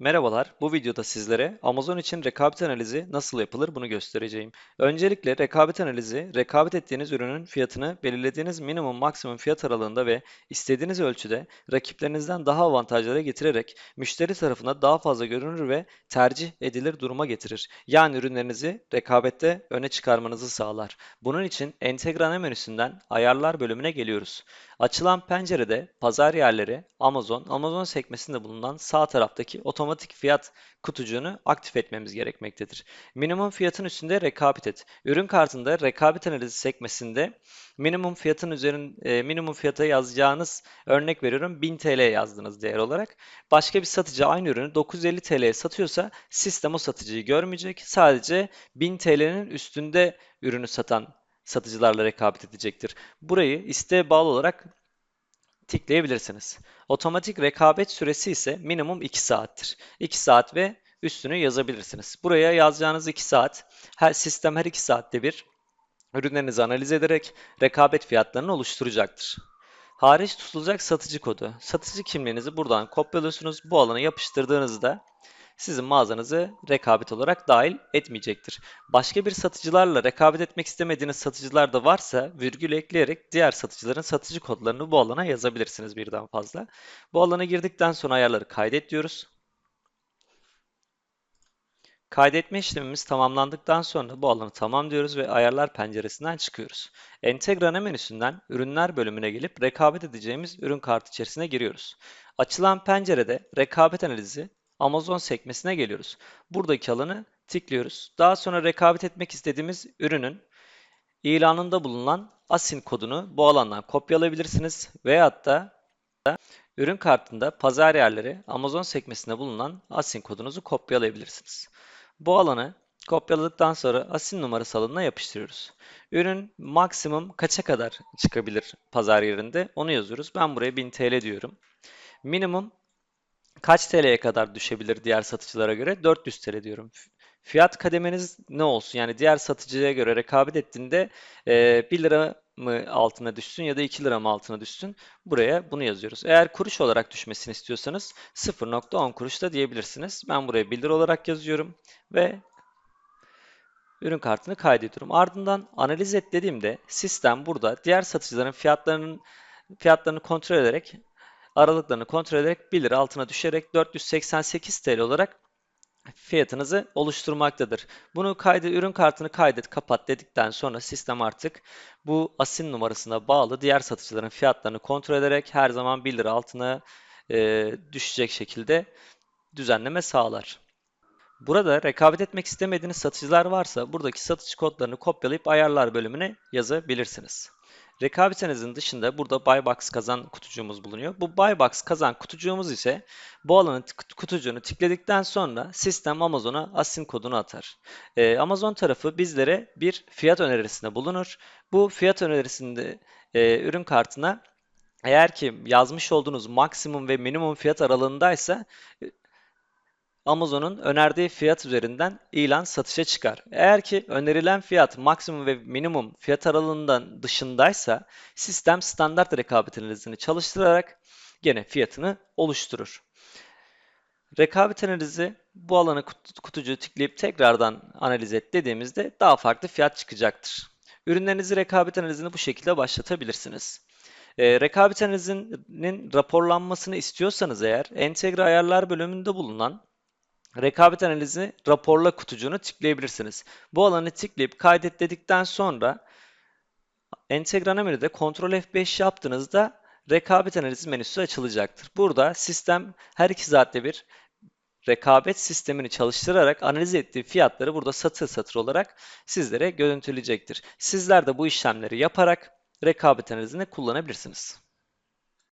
Merhabalar, bu videoda sizlere Amazon için rekabet analizi nasıl yapılır bunu göstereceğim. Öncelikle rekabet analizi, rekabet ettiğiniz ürünün fiyatını belirlediğiniz minimum maksimum fiyat aralığında ve istediğiniz ölçüde rakiplerinizden daha avantajlara getirerek müşteri tarafından daha fazla görünür ve tercih edilir duruma getirir. Yani ürünlerinizi rekabette öne çıkarmanızı sağlar. Bunun için entegre menüsünden ayarlar bölümüne geliyoruz. Açılan pencerede pazar yerleri, Amazon, Amazon sekmesinde bulunan sağ taraftaki otomatik fiyat kutucuğunu aktif etmemiz gerekmektedir. Minimum fiyatın üstünde rekabet et. Ürün kartında rekabet analizi sekmesinde minimum fiyatın üzerin e, minimum fiyata yazacağınız örnek veriyorum 1000 TL yazdınız değer olarak. Başka bir satıcı aynı ürünü 950 TL'ye satıyorsa sistem o satıcıyı görmeyecek. Sadece 1000 TL'nin üstünde ürünü satan satıcılarla rekabet edecektir. Burayı isteğe bağlı olarak tikleyebilirsiniz. Otomatik rekabet süresi ise minimum 2 saattir. 2 saat ve üstünü yazabilirsiniz. Buraya yazacağınız 2 saat, her sistem her 2 saatte bir ürünlerinizi analiz ederek rekabet fiyatlarını oluşturacaktır. Hariç tutulacak satıcı kodu. Satıcı kimliğinizi buradan kopyalıyorsunuz. Bu alana yapıştırdığınızda sizin mağazanızı rekabet olarak dahil etmeyecektir. Başka bir satıcılarla rekabet etmek istemediğiniz satıcılar da varsa virgül ekleyerek diğer satıcıların satıcı kodlarını bu alana yazabilirsiniz birden fazla. Bu alana girdikten sonra ayarları kaydet diyoruz. Kaydetme işlemimiz tamamlandıktan sonra bu alanı tamam diyoruz ve ayarlar penceresinden çıkıyoruz. Entegre menüsünden ürünler bölümüne gelip rekabet edeceğimiz ürün kartı içerisine giriyoruz. Açılan pencerede rekabet analizi Amazon sekmesine geliyoruz. Buradaki alanı tıklıyoruz. Daha sonra rekabet etmek istediğimiz ürünün ilanında bulunan ASIN kodunu bu alandan kopyalayabilirsiniz. Veyahut da ürün kartında pazar yerleri Amazon sekmesinde bulunan ASIN kodunuzu kopyalayabilirsiniz. Bu alanı kopyaladıktan sonra ASIN numarası alanına yapıştırıyoruz. Ürün maksimum kaça kadar çıkabilir pazar yerinde onu yazıyoruz. Ben buraya 1000 TL diyorum. Minimum kaç TL'ye kadar düşebilir diğer satıcılara göre? 400 TL diyorum. Fiyat kademeniz ne olsun? Yani diğer satıcıya göre rekabet ettiğinde e, 1 lira mı altına düşsün ya da 2 lira mı altına düşsün? Buraya bunu yazıyoruz. Eğer kuruş olarak düşmesini istiyorsanız 0.10 kuruş da diyebilirsiniz. Ben buraya 1 lira olarak yazıyorum ve ürün kartını kaydediyorum. Ardından analiz et dediğimde sistem burada diğer satıcıların fiyatlarının fiyatlarını kontrol ederek aralıklarını kontrol ederek 1 lira altına düşerek 488 TL olarak fiyatınızı oluşturmaktadır. Bunu kaydı, ürün kartını kaydet, kapat dedikten sonra sistem artık bu asin numarasına bağlı diğer satıcıların fiyatlarını kontrol ederek her zaman 1 lira altına e, düşecek şekilde düzenleme sağlar. Burada rekabet etmek istemediğiniz satıcılar varsa buradaki satış kodlarını kopyalayıp ayarlar bölümüne yazabilirsiniz. Rekabet analizinin dışında burada Buy Box kazan kutucuğumuz bulunuyor. Bu Buy Box kazan kutucuğumuz ise bu alanın kutucuğunu tıkladıktan sonra sistem Amazon'a asin kodunu atar. Ee, Amazon tarafı bizlere bir fiyat önerisinde bulunur. Bu fiyat önerisinde e, ürün kartına eğer ki yazmış olduğunuz maksimum ve minimum fiyat aralığındaysa Amazon'un önerdiği fiyat üzerinden ilan satışa çıkar. Eğer ki önerilen fiyat maksimum ve minimum fiyat aralığından dışındaysa sistem standart rekabet analizini çalıştırarak gene fiyatını oluşturur. Rekabet analizi bu alanı kutucuğu tıklayıp tekrardan analiz et dediğimizde daha farklı fiyat çıkacaktır. Ürünlerinizi rekabet analizini bu şekilde başlatabilirsiniz. E, rekabet analizinin raporlanmasını istiyorsanız eğer entegre ayarlar bölümünde bulunan rekabet analizi raporla kutucuğunu tıklayabilirsiniz. Bu alanı tıklayıp kaydet dedikten sonra entegre menüde Ctrl F5 yaptığınızda rekabet analizi menüsü açılacaktır. Burada sistem her iki saatte bir rekabet sistemini çalıştırarak analiz ettiği fiyatları burada satır satır olarak sizlere görüntüleyecektir. Sizler de bu işlemleri yaparak rekabet analizini kullanabilirsiniz.